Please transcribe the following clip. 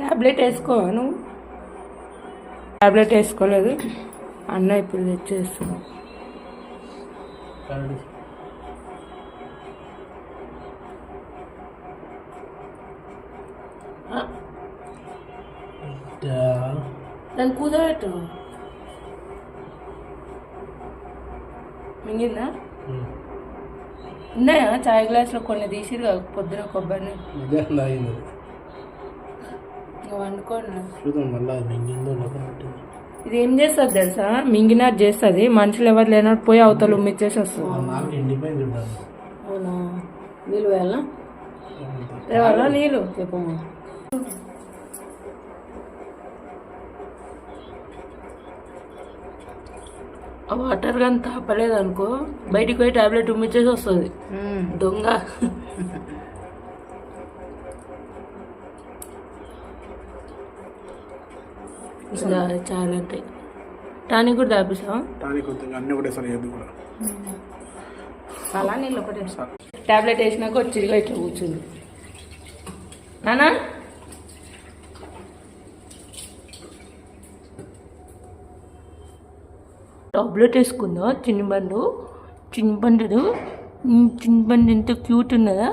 Tablet వేసుకోవా నువ్వు tablet వేసుకోలేదు. అన్న ఇప్పుడు తెచ్చేస్తున్నావు దాన్ని కూదబెట్టు మింగిందా? ఉన్నాయా? చాయ్ గ్లాస్లో కొన్ని తీసిరు కదా పొద్దున కొబ్బరిని. ఇంకా వండుకోండి. చూద్దాం మళ్ళీ మింగిందో లేకపోతే ఇది ఏం చేస్తుంది తెలుసా? మింగినట్టు చేస్తుంది. మనుషులు ఎవరు లేనట్టు పోయి అవతల ఉమ్మిచ్చేసి వస్తుంది అవునా? నీళ్ళు చెప్పమ్మా. వాటర్ కానీ తాపలేదు అనుకో బయటికి పోయి టాబ్లెట్ ఉమ్మిచ్చేసి వస్తుంది. దొంగ. ఇలా చాలా ఉంటాయి టానిక్ కూడా తాపిస్తావా టానిక్ అన్నీ ఒకటేసారి కూడా. చాలా నీళ్ళు ఒకటే టాబ్లెట్ వేసినాక వచ్చి ఇదిగో ఇట్లా కూర్చుంది. నానా? టాబ్లెట్ వేసుకుందా? చిన్న బండు చిన్న బండు చిన్న బండు ఎంత క్యూట్ ఉన్నదా?